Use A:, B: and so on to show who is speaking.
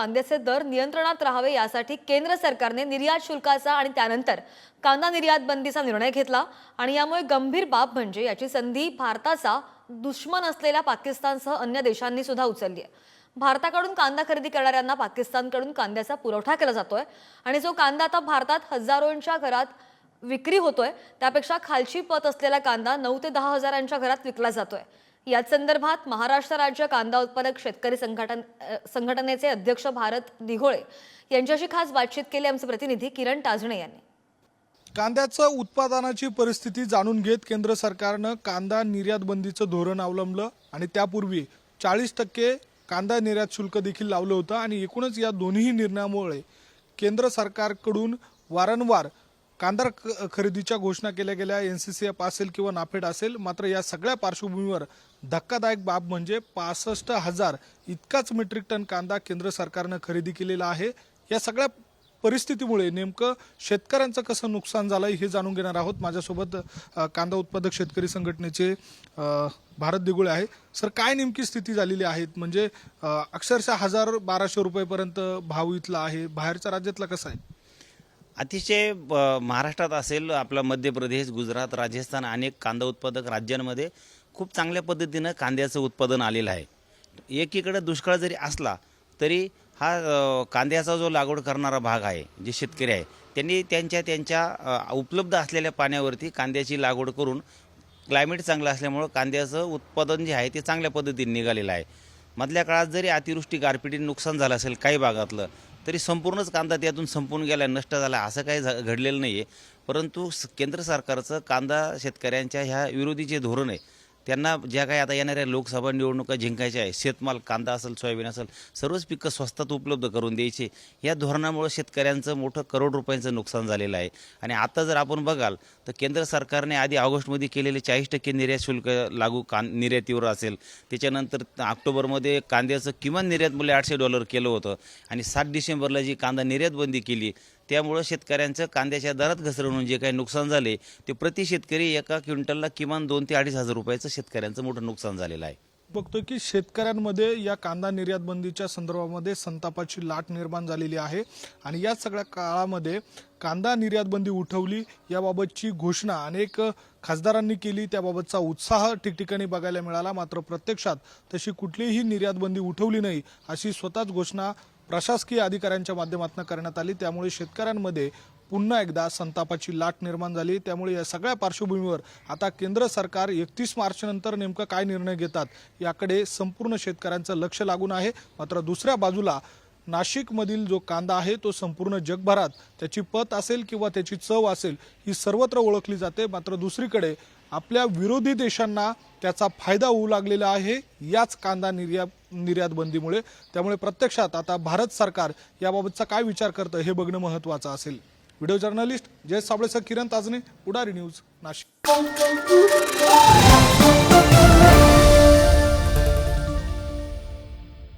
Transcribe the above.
A: कांद्याचे दर नियंत्रणात राहावे यासाठी केंद्र सरकारने निर्यात शुल्काचा आणि त्यानंतर कांदा निर्यात बंदीचा निर्णय घेतला. आणि यामुळे गंभीर बाब म्हणजे याची संधी भारताचा दुश्मन असलेल्या पाकिस्तानसह अन्य देशांनी सुद्धा उचलली आहे. भारताकडून कांदा खरेदी करणाऱ्यांना पाकिस्तानकडून कांद्याचा पुरवठा केला जातोय. आणि जो कांदा आता भारतात हजारोंच्या घरात विक्री होतोय त्यापेक्षा खालची पत असलेला कांदा नऊ ते दहा हजारांच्या घरात विकला जातोय. याच संदर्भात महाराष्ट्र राज्य कांदा उत्पादक शेतकरी संघटन संघटनेचे अध्यक्ष भारत दिघोळे यांच्याशी खास बातचीत केली. आमचे प्रतिनिधी किरण टाजणे यांनी.
B: कांद्याचं उत्पादनाची परिस्थिती जाणून घेत केंद्र सरकारनं कांदा निर्यात बंदीचं धोरण अवलंबलं आणि त्यापूर्वी चाळीस टक्के कांदा निर्यात शुल्क देखील लावलं होतं आणि एकूणच या दोन्ही निर्णयामुळे केंद्र सरकारकडून वारंवार कांदा क- खरेदीच्या घोषणा केल्या गेल्या एन सी सी एफ असेल किंवा नाफेड असेल मात्र या सगळ्या पार्श्वभूमीवर धक्कादायक बाब म्हणजे पासष्ट हजार इतकाच मेट्रिक टन कांदा केंद्र सरकारनं खरेदी केलेला आहे. या सगळ्या परिस्थितीमुळे नेमकं शेतकऱ्यांचं कसं नुकसान झालंय हे जाणून घेणार आहोत. माझ्यासोबत कांदा उत्पादक शेतकरी संघटनेचे भारत दिगुळे आहे. सर काय नेमकी स्थिती झालेली आहे? म्हणजे अक्षरशः हजार बाराशे रुपयेपर्यंत भाव इथला आहे. बाहेरच्या राज्यातला कसा आहे?
C: अतिशय ब- महाराष्ट्रात असेल आपला मध्य प्रदेश गुजरात राजस्थान अनेक कांदा उत्पादक राज्यांमध्ये खूप चांगल्या पद्धतीनं कांद्याचं उत्पादन आलेलं आहे. एकीकडे दुष्काळ जरी असला तरी हा कांद्याचा जो लागवड करणारा भाग आहे जे शेतकरी आहे त्यांनी त्यांच्या त्यांच्या उपलब्ध असलेल्या पाण्यावरती कांद्याची लागवड करून क्लायमेट चांगलं असल्यामुळं कांद्याचं उत्पादन जे आहे ते चांगल्या पद्धतीने निघालेलं आहे. मधल्या काळात जरी अतिवृष्टी गारपिटीने नुकसान झालं असेल काही भागातलं तरी संपूर्णच कांदा त्यातून संपून गेला नष्ट झाला असं काही घडलेलं नाही आहे परंतु स- केंद्र सरकारचं कांदा शेतकऱ्यांच्या ह्या विरोधी जे धोरण आहे. त्यांना ज्या काही आता येणाऱ्या लोकसभा निवडणुका जिंकायच्या आहे शेतमाल कांदा असेल सोयाबीन असेल सर्वच पिकं स्वस्तात उपलब्ध करून द्यायचे. या धोरणामुळं शेतकऱ्यांचं मोठं करोड रुपयांचं नुकसान झालेलं आहे. आणि आता जर आपण बघाल तर केंद्र सरकारने आधी ऑगस्टमध्ये केलेले चाळीस टक्के निर्यात शुल्क लागू कां निर्यातीवर असेल. त्याच्यानंतर ऑक्टोबरमध्ये कांद्याचं किमान निर्यात मूल्य आठशे डॉलर केलं होतं. आणि सात डिसेंबरला जी कांदा निर्यात बंदी केली त्यामुळं शेतकऱ्यांचं कांद्याच्या दरात घसरणून जे काही नुकसान झाले ते प्रति शेतकरी एका क्विंटलला किमान दोन ते अडीच हजार रुपयाचं शेतकऱ्यांचं मोठं नुकसान झालेलं आहे.
B: बघतोय की शेतकऱ्यांमध्ये या कांदा निर्यात बंदीच्या संदर्भामध्ये संतापाची लाट निर्माण झालेली आहे आणि या सगळ्या काळामध्ये कांदा निर्यात बंदी उठवली याबाबतची घोषणा अनेक खासदारांनी केली त्याबाबतचा उत्साह ठिकठिकाणी बघायला मिळाला. मात्र प्रत्यक्षात तशी कुठलीही निर्यात बंदी उठवली नाही अशी स्वतःच घोषणा प्रशासकीय अधिकाऱ्यांच्या माध्यमातून करण्यात आली. त्यामुळे शेतकऱ्यांमध्ये पुन्हा एकदा संतापाची लाट निर्माण झाली. त्यामुळे या सगळ्या पार्श्वभूमीवर आता केंद्र सरकार एकतीस मार्चनंतर नेमकं काय निर्णय घेतात याकडे संपूर्ण शेतकऱ्यांचं लक्ष लागून आहे. मात्र दुसऱ्या बाजूला नाशिकमधील जो कांदा आहे तो संपूर्ण जगभरात त्याची पत असेल किंवा त्याची चव असेल ही सर्वत्र ओळखली जाते. मात्र दुसरीकडे आपल्या विरोधी देशांना त्याचा फायदा होऊ लागलेला आहे याच कांदा निर्यात निर्यात बंदीमुळे. त्यामुळे प्रत्यक्षात आता भारत सरकार याबाबतचा काय विचार करतं हे बघणं महत्त्वाचं असेल. व्हिडिओ जर्नलिस्ट जयेश साबळेसह किरण ताजने उडारी न्यूज नाशिक.